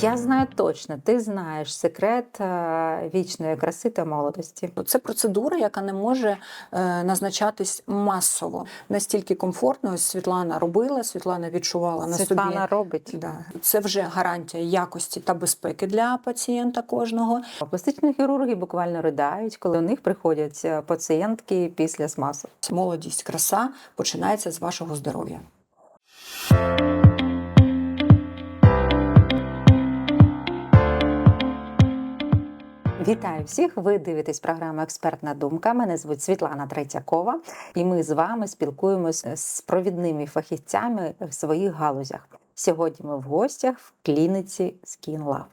Я знаю точно, ти знаєш секрет е, вічної краси та молодості. Це процедура, яка не може е, назначатись масово. Настільки комфортно ось Світлана робила, Світлана відчувала на Світлана собі. робить. Да. Це вже гарантія якості та безпеки для пацієнта кожного. Пластичні хірурги буквально riдають, коли у них приходять е, пацієнтки після смасу. Молодість, краса починається з вашого здоров'я. Вітаю всіх! Ви дивитесь програму Експертна думка. Мене звуть Світлана Третьякова, і ми з вами спілкуємося з провідними фахівцями в своїх галузях. Сьогодні ми в гостях в клініці Skin Love.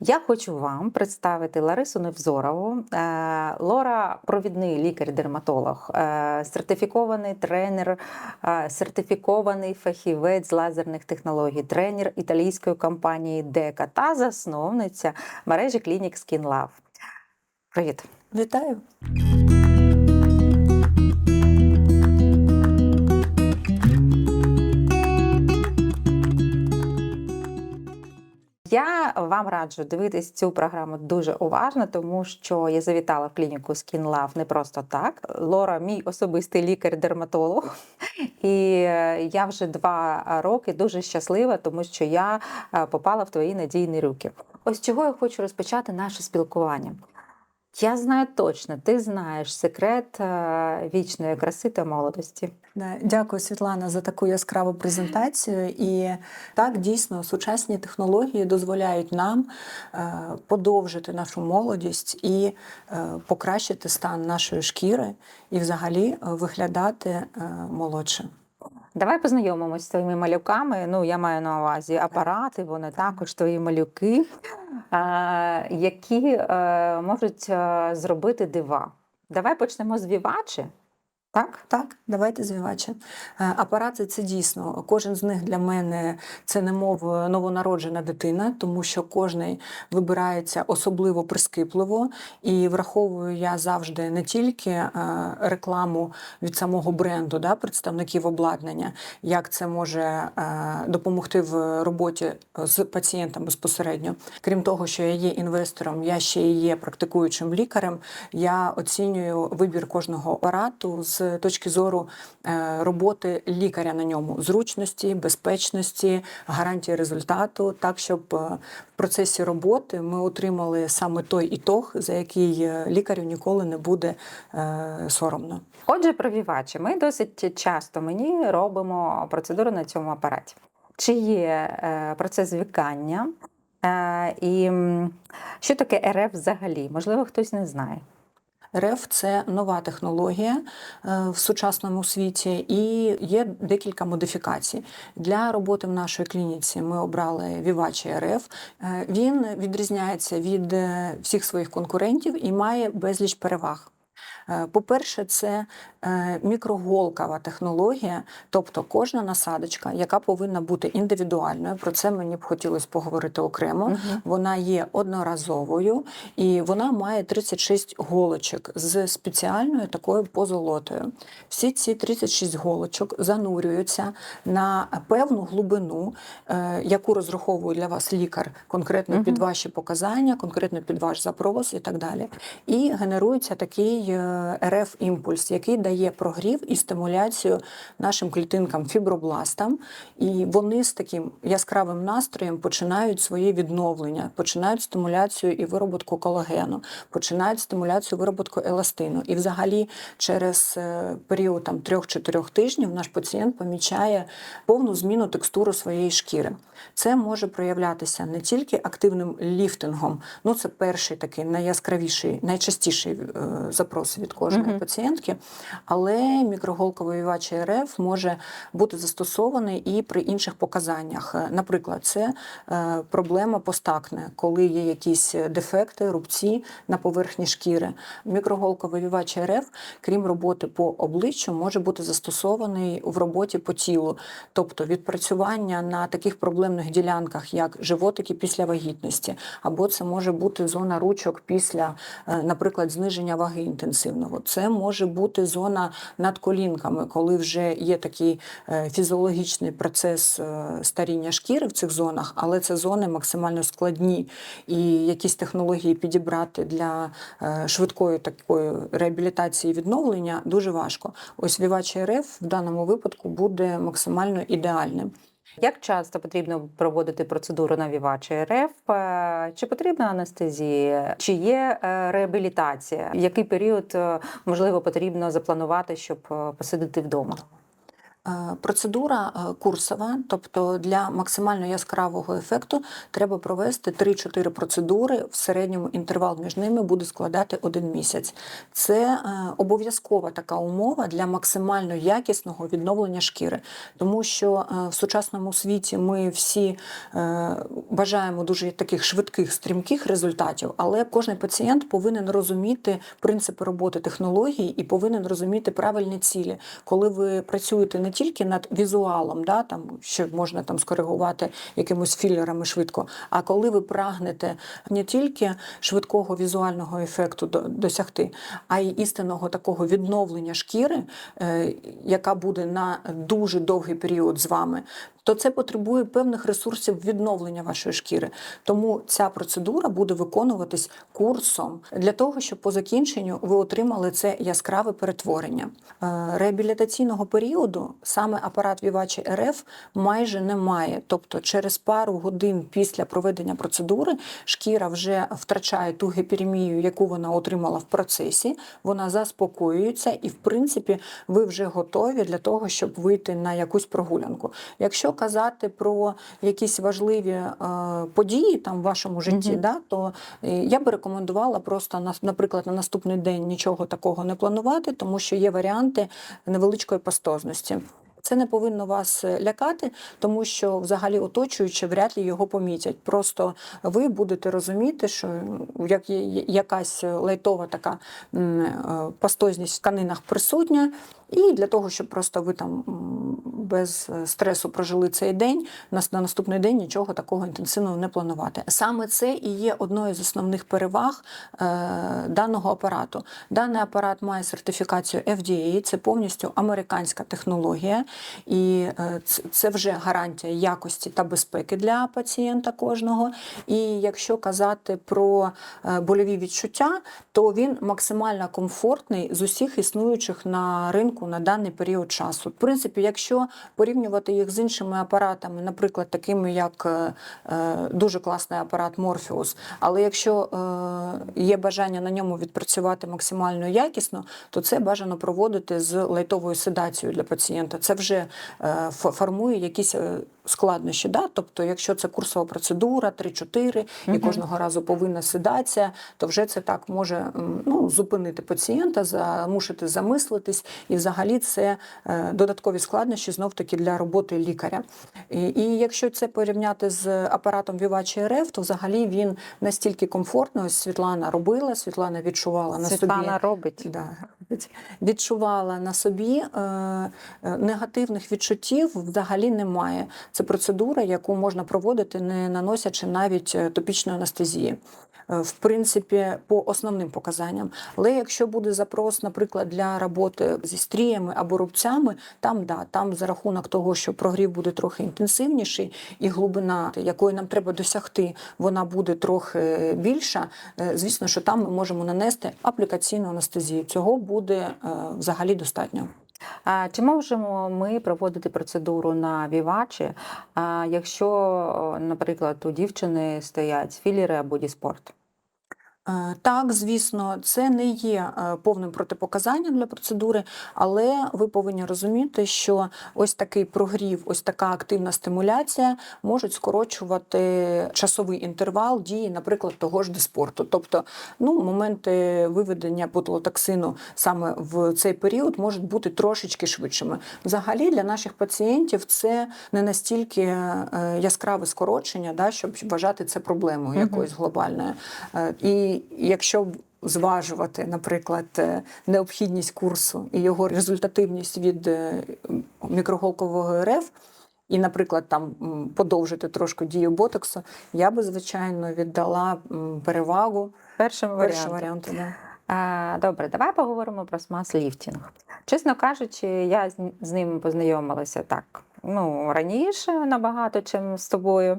Я хочу вам представити Ларису Невзорову. Е, Лора провідний лікар-дерматолог, е, сертифікований тренер, е, сертифікований фахівець з лазерних технологій, тренер італійської компанії Дека та засновниця мережі клінік Skin Love. Привіт! Вітаю! Я вам раджу дивитись цю програму дуже уважно, тому що я завітала в клініку Skin Love не просто так. Лора, мій особистий лікар-дерматолог, і е, я вже два роки дуже щаслива, тому що я е, попала в твої надійні руки. Ось чого я хочу розпочати наше спілкування. Я знаю точно, ти знаєш секрет е, вічної краси та молодості. Дякую, Світлана, за таку яскраву презентацію. І так, дійсно, сучасні технології дозволяють нам е, подовжити нашу молодість і е, покращити стан нашої шкіри і взагалі виглядати молодше. Давай познайомимось з твоїми малюками. Ну, я маю на увазі апарати, вони також твої малюки, які е, можуть е, зробити дива. Давай почнемо з Вівачі. Так? Так, давайте звівачі. Е, Апарати це дійсно. Кожен з них для мене це немов новонароджена дитина, тому що кожний вибирається особливо прискіпливо. І враховую я завжди не тільки е, рекламу від самого бренду, да, представників обладнання, як це може е, допомогти в роботі з пацієнтом безпосередньо. Крім того, що я є інвестором, я ще і є практикуючим лікарем. Я оцінюю вибір кожного апарату з точки зору е, роботи лікаря на ньому, зручності, безпечності, гарантії результату, так щоб е, в процесі роботи ми отримали саме той ітог, за який е, лікарю ніколи не буде соромно. Отже, про Вівачі. Ми досить часто мені робимо процедуру на цьому апараті. Чи є процес звикання? Е, і що таке РФ взагалі? Можливо, хтось не знає. РФ це нова технологія е, в сучасному світі, і є декілька модифікацій. Для роботи в нашій клініці ми обрали Vivace РФ. Е, Він відрізняється від е, всіх своїх конкурентів і має безліч переваг. Е, По-перше, це е, мікроголкова технологія, тобто кожна насадочка, яка повинна бути індивідуальною. Про це мені б хотілося поговорити окремо. Мгм. Вона є одноразовою і вона має 36 голочок з спеціальною такою позолотою. Всі ці 36 голочок занурюються на певну глибину, е, яку розраховує для вас лікар, конкретно Мгм. під ваші показання, конкретно під ваш запрос і так далі. І генерується такий РФ імпульс, який дає прогрів і стимуляцію нашим клітинкам фібробластам. І вони з таким яскравим настроєм починають своє відновлення, починають стимуляцію і вироботку колагену, починають стимуляцію вироботку еластину. І взагалі через е, період там 3-4 тижнів наш пацієнт помічає повну зміну текстури своєї шкіри. Це може проявлятися не тільки активним ліфтингом, ну це перший такий найяскравіший, найчастіший е, запрос від кожної Мгм. пацієнтки, але мікроголковий РФ може бути застосований і при інших показаннях. Е, Наприклад, це е, проблема постакне, коли є якісь дефекти, рубці на поверхні шкіри. Мікроголковий РФ, крім роботи по обличчю, може бути застосований в роботі по тілу, тобто відпрацювання на таких проблемних ділянках, як животики після вагітності, або це може бути зона ручок після, е, наприклад, зниження ваги інтенсивно. Пасивного. Це може бути зона над колінками, коли вже є такий е, фізіологічний процес е, старіння шкіри в цих зонах, але це зони максимально складні. І якісь технології підібрати для е, швидкої такої реабілітації і відновлення дуже важко. Ось Vivace RF в даному випадку буде максимально ідеальним. Як часто потрібно проводити процедуру на Vivace РФ? Е, Чи потрібна анестезія? Чи є е, реабілітація? Який період е, можливо потрібно запланувати, щоб посидити вдома? Е, Процедура е, курсова, тобто для максимально яскравого ефекту треба провести 3-4 процедури. В середньому інтервал між ними буде складати один місяць. Це е, обов'язкова така умова для максимально якісного відновлення шкіри, тому що в сучасному світі ми всі бажаємо дуже таких швидких, стрімких результатів, але кожен пацієнт повинен розуміти принципи роботи технологій і повинен розуміти правильні цілі, коли ви працюєте не тільки над візуалом, да, там, що можна там скоригувати якимось філерами швидко, а коли ви прагнете не тільки швидкого візуального ефекту до- досягти, а й істинного такого відновлення шкіри, е, яка буде на дуже довгий період з вами, то це потребує певних ресурсів відновлення вашої шкіри. Тому ця процедура буде виконуватись курсом для того, щоб по закінченню ви отримали це яскраве перетворення. Е, Реабілітаційного періоду саме апарат Vivace RF майже немає. Тобто, через пару годин після проведення процедури шкіра вже втрачає ту гіперемію, яку вона отримала в процесі. Вона заспокоюється, і в принципі ви вже готові для того, щоб вийти на якусь прогулянку. Якщо казати про якісь важливі е, події там в вашому житті, Мгм. да, то е, я би рекомендувала просто на- наприклад на наступний день нічого такого не планувати, тому що є варіанти невеличкої пастозності. Це не повинно вас е, лякати, тому що взагалі оточуючи вряд ли його помітять. Просто ви будете розуміти, що як є якась лайтова така пастозність в тканинах присутня, і для того, щоб просто ви там без е, стресу прожили цей день, на наступний день нічого такого інтенсивного не планувати. Саме це і є одною з основних переваг е, даного апарату. Даний апарат має сертифікацію FDA, це повністю американська технологія, і е, це вже гарантія якості та безпеки для пацієнта кожного. І якщо казати про больові відчуття, то він максимально комфортний з усіх існуючих на ринку на даний період часу. В принципі, якщо порівнювати їх з іншими апаратами, наприклад, такими як е, е, дуже класний апарат Морфіус. але якщо е, є бажання на ньому відпрацювати максимально якісно, то це бажано проводити з лайтовою седацією для пацієнта. Це вже формує якісь складнощі. Да? Тобто, якщо це курсова процедура, 3-4, і кожного разу повинна седація, то вже це так може ну, зупинити пацієнта, замусити замислитись, і взагалі це е, додаткові складнощі знов таки для роботи лікаря. І, і якщо це порівняти з апаратом Vivace RF, то взагалі він настільки комфортний. Ось Світлана робила, Світлана відчувала на Світлана собі. робить. Да, відчувала на собі е, е, негативних відчуттів взагалі немає. Це процедура, яку можна проводити, не наносячи навіть е, топічної анестезії. Е, В принципі, по основним показанням. Але якщо буде запрос, наприклад, для роботи зі стріями або рубцями, там да, там за рахунок того, що прогрів буде трохи інтенсивніший, і глибина, якої нам треба досягти, вона буде трохи більша. е, Звісно, що там ми можемо нанести аплікаційну анестезію. Цього буде взагалі достатньо. Чи можемо ми проводити процедуру на вівачі, якщо, наприклад, у дівчини стоять філіри або діспорт? Е, Так, звісно, це не є е, повним протипоказанням для процедури, але ви повинні розуміти, що ось такий прогрів, ось така активна стимуляція можуть скорочувати часовий інтервал дії, наприклад, того ж диспорту. Тобто, ну, моменти виведення ботулотоксину саме в цей період можуть бути трошечки швидшими. Взагалі для наших пацієнтів це не настільки е, яскраве скорочення, да, щоб вважати це проблемою якоюсь глобальною. Е, І якщо зважувати, наприклад, е, необхідність курсу і його результативність від е, мікроголкового РФ, і, наприклад, там подовжити трошки дію ботоксу, я би, звичайно, віддала перевагу першому варіантом. варіанту. Да. Добре, давай поговоримо про смаз-ліфтінг. Чесно кажучи, я з ним познайомилася так. Ну, раніше набагато, чим з тобою.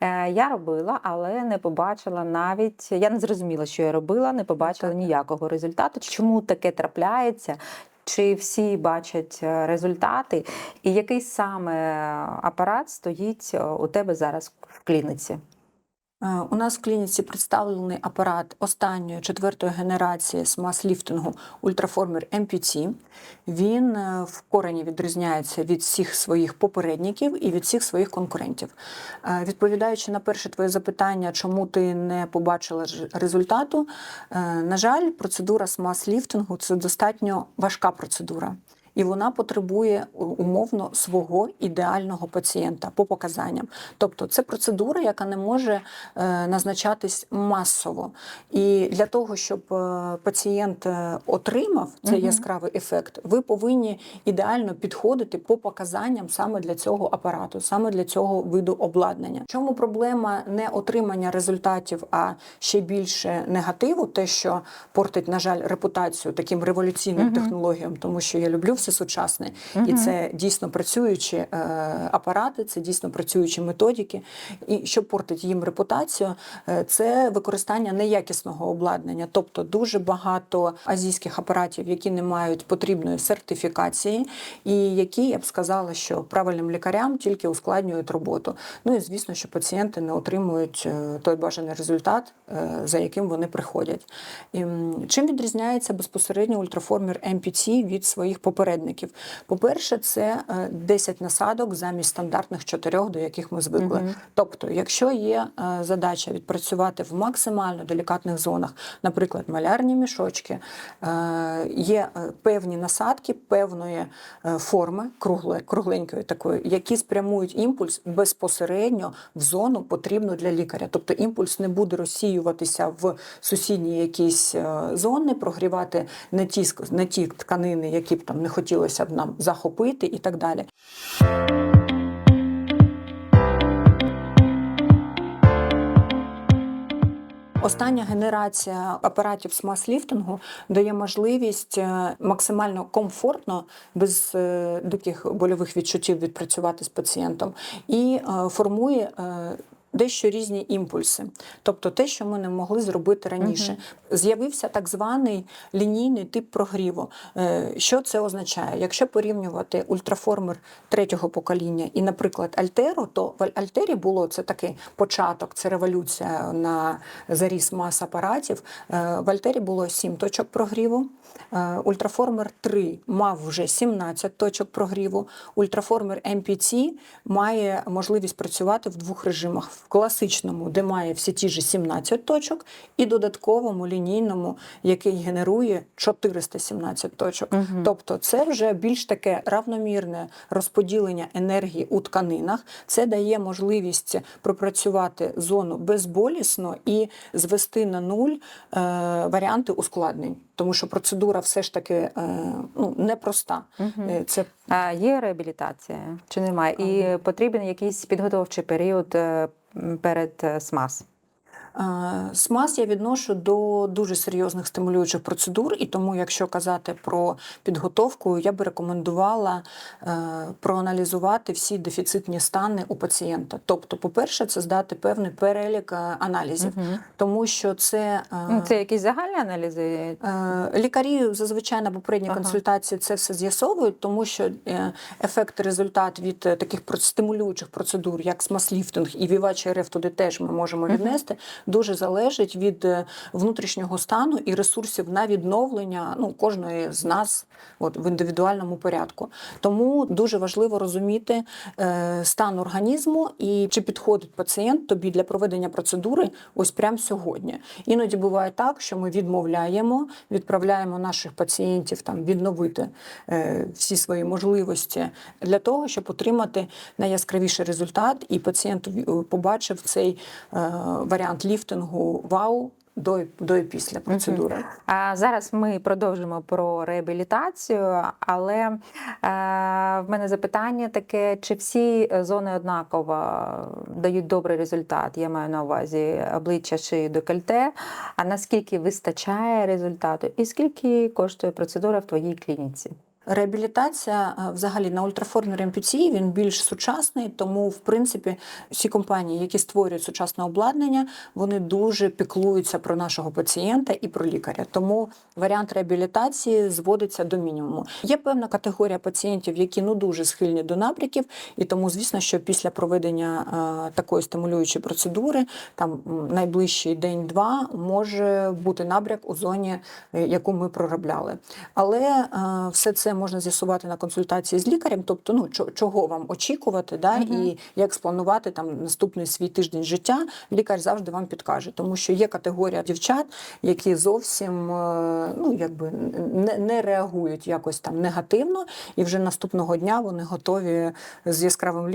Е, я робила, але не побачила навіть, я не зрозуміла, що я робила, не побачила Так. ніякого результату. Чому таке трапляється? Чи всі бачать е, результати, і який саме апарат стоїть е, у тебе зараз в клініці? Е, У нас в клініці представлений апарат останньої четвертої генерації смаз-ліфтингу Ultraformer MPT. Він е, в корені відрізняється від всіх своїх попередників і від всіх своїх конкурентів. Е, Відповідаючи на перше твоє запитання, чому ти не побачила результату, на жаль, процедура смаз-ліфтингу це достатньо важка процедура. І вона потребує умовно свого ідеального пацієнта по показанням. Тобто це процедура, яка не може е, назначатись масово. І для того, щоб е, пацієнт е, отримав цей Мгм. яскравий ефект, ви повинні ідеально підходити по показанням саме для цього апарату, саме для цього виду обладнання. Чому проблема не отримання результатів, а ще більше негативу, те, що портить, на жаль, репутацію таким революційним Мгм. технологіям, тому що я люблю все сучасне, і це дійсно працюючі е, апарати, це дійсно працюючі методики. І що портить їм репутацію, е, це використання неякісного обладнання, тобто дуже багато азійських апаратів, які не мають потрібної сертифікації, і які я б сказала, що правильним лікарям тільки ускладнюють роботу. Ну і звісно, що пацієнти не отримують е, той бажаний результат, е, за яким вони приходять. І, чим відрізняється безпосередньо ультраформер MPT від своїх попередників? По-перше, це е, 10 насадок замість стандартних 4, до яких ми звикли. Мгм. Тобто, якщо є е, задача відпрацювати в максимально делікатних зонах, наприклад, малярні мішочки, е, є е, певні насадки певної е, форми, кругле, кругленької такої, які спрямують імпульс безпосередньо в зону потрібну для лікаря. Тобто імпульс не буде розсіюватися в сусідні якісь е, зони, прогрівати не ті, не ті тканини, які б там не хотілося б нам захопити, і так далі. Остання генерація апаратів смаз-ліфтингу дає можливість е, максимально комфортно, без е, диких больових відчуттів відпрацювати з пацієнтом і е, формує. Дещо різні імпульси, тобто те, що ми не могли зробити раніше, з'явився так званий лінійний тип прогріву. Е, Що це означає? Якщо порівнювати ультраформер третього покоління і, наприклад, Альтеро, то в Альтері було це такий початок, це революція на заріс мас апаратів. Е, В Альтері було 7 точок прогріву. Е, Ультраформер 3 мав вже 17 точок прогріву. Ультраформер MPT має можливість працювати в двох режимах: в класичному, де має всі ті ж 17 точок, і додатковому лінійному, який генерує 417 точок. Мгм. Тобто, це вже більш таке равномірне розподілення енергії у тканинах. Це дає можливість пропрацювати зону безболісно і звести на нуль е, варіанти ускладнень, тому що процедура все ж таки е, ну, непроста. Е, Це А є реабілітація чи немає? І потрібен якийсь підготовчий період е, перед е, Е, я відношу до дуже серйозних стимулюючих процедур, і тому, якщо казати про підготовку, я би рекомендувала е, проаналізувати всі дефіцитні стани у пацієнта. Тобто, по-перше, це здати певний перелік е, аналізів, Мгм. тому що це. Ну, Це якісь загальні аналізи? Лікарі зазвичай на попередній Ага. консультації це все з'ясовують, тому що ефект, результат від таких стимулюючих процедур, як смаз-ліфтинг і вівачий РФ, туди теж ми можемо віднести, дуже залежить від е, внутрішнього стану і ресурсів на відновлення ну, кожної з нас от, в індивідуальному порядку. Тому дуже важливо розуміти е, стан організму і чи підходить пацієнт тобі для проведення процедури ось прямо сьогодні. Іноді буває так, що ми відмовляємо, відправляємо наших пацієнтів там відновити е, всі свої можливості для того, щоб отримати найяскравіший результат, і пацієнт е, побачив цей е, варіант ліфтингу вау. до, і- до і після процедури. А зараз ми продовжимо про реабілітацію, але е, в мене запитання таке: чи всі зони однаково дають добрий результат? Я маю на увазі обличчя шиї декольте. А наскільки вистачає результату, і скільки коштує процедура в твоїй клініці? Реабілітація е, взагалі на ультраформі МПТ він більш сучасний, тому в принципі всі компанії, які створюють сучасне обладнання, вони дуже піклуються про нашого пацієнта і про лікаря. Тому варіант реабілітації зводиться до мінімуму. Є певна категорія пацієнтів, які ну дуже схильні до набряків, і тому, звісно, що після проведення е, такої стимулюючої процедури, там найближчий день-два може бути набряк у зоні, е, яку ми проробляли. Але все це можна з'ясувати на консультації з лікарем, тобто ну чо- чого вам очікувати, да, Мгм. і як спланувати там наступний свій тиждень життя, лікар завжди вам підкаже, тому що є категорія дівчат, які зовсім е, ну якби не, не реагують якось там негативно, і вже наступного дня вони готові з яскравим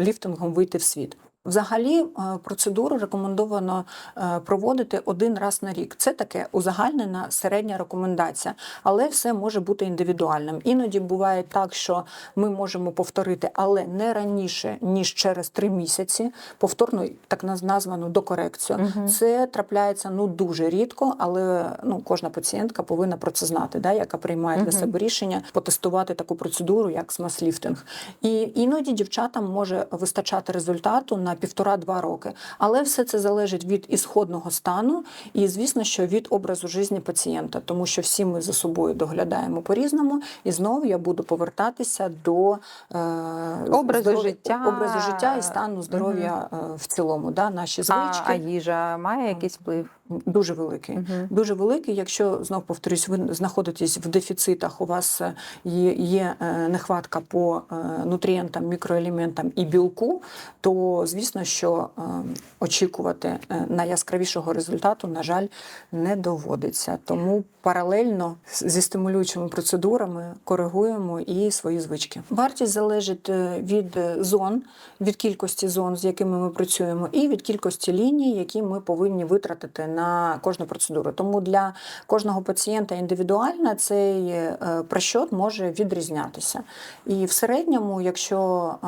ліфтингом вийти в світ. Взагалі, е, процедуру рекомендовано е, проводити один раз на рік. Це таке узагальнена середня рекомендація, але все може бути індивідуальним. Іноді буває так, що ми можемо повторити, але не раніше ніж через три місяці. Повторну так названу докорекцію. Мгм. Це трапляється ну дуже рідко, але ну кожна пацієнтка повинна про це знати, да, яка приймає для себе рішення потестувати таку процедуру, як смаз-ліфтинг. І іноді дівчатам може вистачати результату на півтора-два роки. Але все це залежить від ісходного стану і, звісно, що від образу життя пацієнта, тому що всі ми за собою доглядаємо по-різному. І знову я буду повертатися до е, Образу здоров... життя. образу життя і стану здоров'я е, в цілому. Да, наші А, а їжа має якийсь вплив? Дуже великий. Мгм. Дуже великий, якщо знов повторюсь, ви знаходитесь в дефіцитах, у вас е, є, є е, нехватка по е, нутрієнтам, мікроелементам і білку, то звісно, що очікувати е, найяскравішого результату, на жаль, не доводиться. Тому паралельно зі стимулюючими процедурами коригуємо і свої звички. Вартість залежить від зон, від кількості зон, з якими ми працюємо, і від кількості ліній, які ми повинні витратити на кожну процедуру. Тому для кожного пацієнта індивідуально цей е, прощот може відрізнятися. І в середньому, якщо е,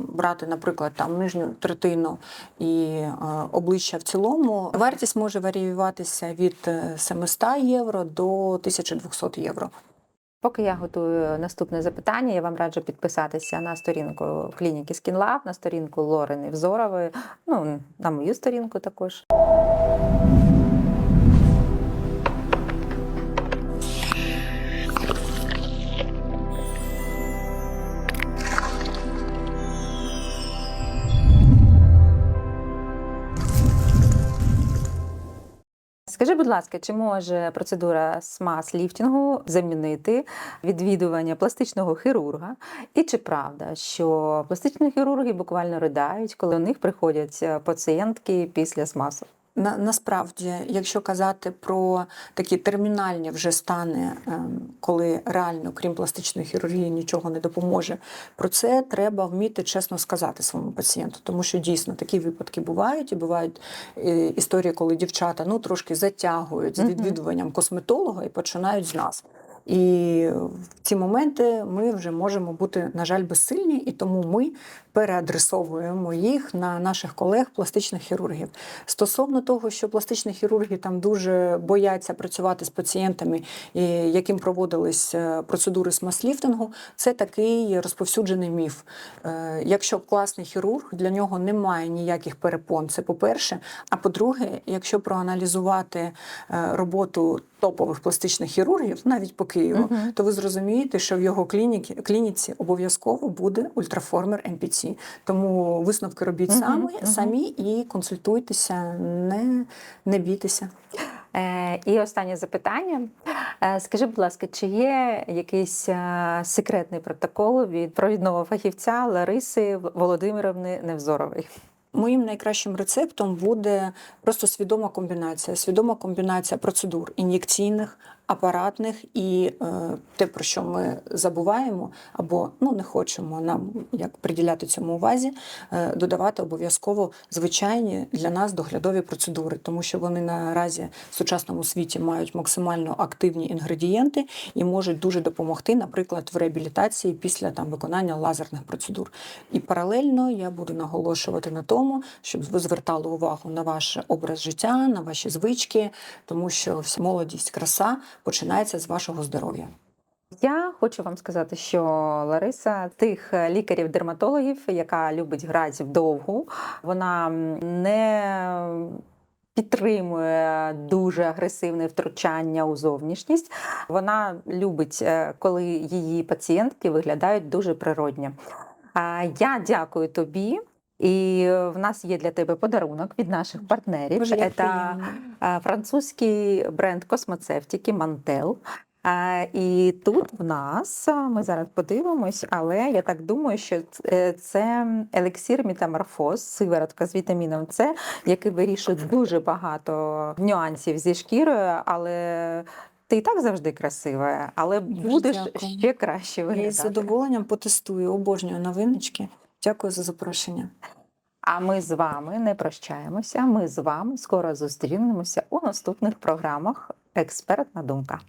брати, наприклад, там нижню третину і е, обличчя в цілому, вартість може варіюватися від е, 700 євро до 1200 євро. Поки я готую наступне запитання, я вам раджу підписатися на сторінку клініки SkinLab, на сторінку Лорени Взорової, ну на мою сторінку також. Скажи, будь ласка, чи може процедура смаз ліфтінгу замінити відвідування пластичного хірурга? І чи правда, що пластичні хірурги буквально ридають, коли у них приходять пацієнтки після смазу? На, насправді, якщо казати про такі термінальні вже стани, ем, коли реально, крім пластичної хірургії, нічого не допоможе, про це треба вміти чесно сказати своєму пацієнту, тому що дійсно такі випадки бувають, і бувають е, історії, коли дівчата ну трошки затягують з відвідуванням косметолога і починають з нас. І в ці моменти ми вже можемо бути, на жаль, безсильні, і тому ми переадресовуємо їх на наших колег пластичних хірургів. Стосовно того, що пластичні хірурги там дуже бояться працювати з пацієнтами, яким проводились е, процедури смаз-ліфтингу, це такий розповсюджений міф. Е, Якщо класний хірург, для нього немає ніяких перепон. Це по-перше. А по-друге, якщо проаналізувати е, роботу топових пластичних хірургів, навіть по Києву, Мгм. то ви зрозумієте, що в його клініці, клініці обов'язково буде ультраформер МПТ. Тому висновки робіть Мгм, самі, мгм. самі і консультуйтеся, не, не бійтеся. Е, і останнє запитання. Е, скажи, будь ласка, чи є якийсь е, секретний протокол від провідного фахівця Лариси Володимировни Невзорової? Моїм найкращим рецептом буде просто свідома комбінація. Свідома комбінація процедур ін'єкційних, апаратних і е, те, про що ми забуваємо, або ну не хочемо нам як приділяти цьому увазі, е, додавати обов'язково звичайні для нас доглядові процедури, тому що вони наразі в сучасному світі мають максимально активні інгредієнти і можуть дуже допомогти, наприклад, в реабілітації після там виконання лазерних процедур. І паралельно я буду наголошувати на тому, щоб ви звертали увагу на ваш образ життя, на ваші звички, тому що молодість, краса починається з вашого здоров'я. Я хочу вам сказати, що Лариса тих лікарів-дерматологів, яка любить грати вдовгу, вона не підтримує дуже агресивне втручання у зовнішність. Вона любить, е, коли її пацієнтки виглядають дуже природньо. Я дякую тобі. І в нас є для тебе подарунок від наших партнерів. Дуже Це французький бренд космоцевтики Мантел. І тут в нас ми зараз подивимось, але я так думаю, що це елексір метаморфоз, сиворотка з вітаміном С, який вирішує дуже багато нюансів зі шкірою, але ти і так завжди красива, але Дуже будеш дякую. ще краще Я із задоволенням потестую, обожнюю новиночки. Дякую за запрошення. А ми з вами не прощаємося. Ми з вами скоро зустрінемося у наступних програмах. Експертна думка.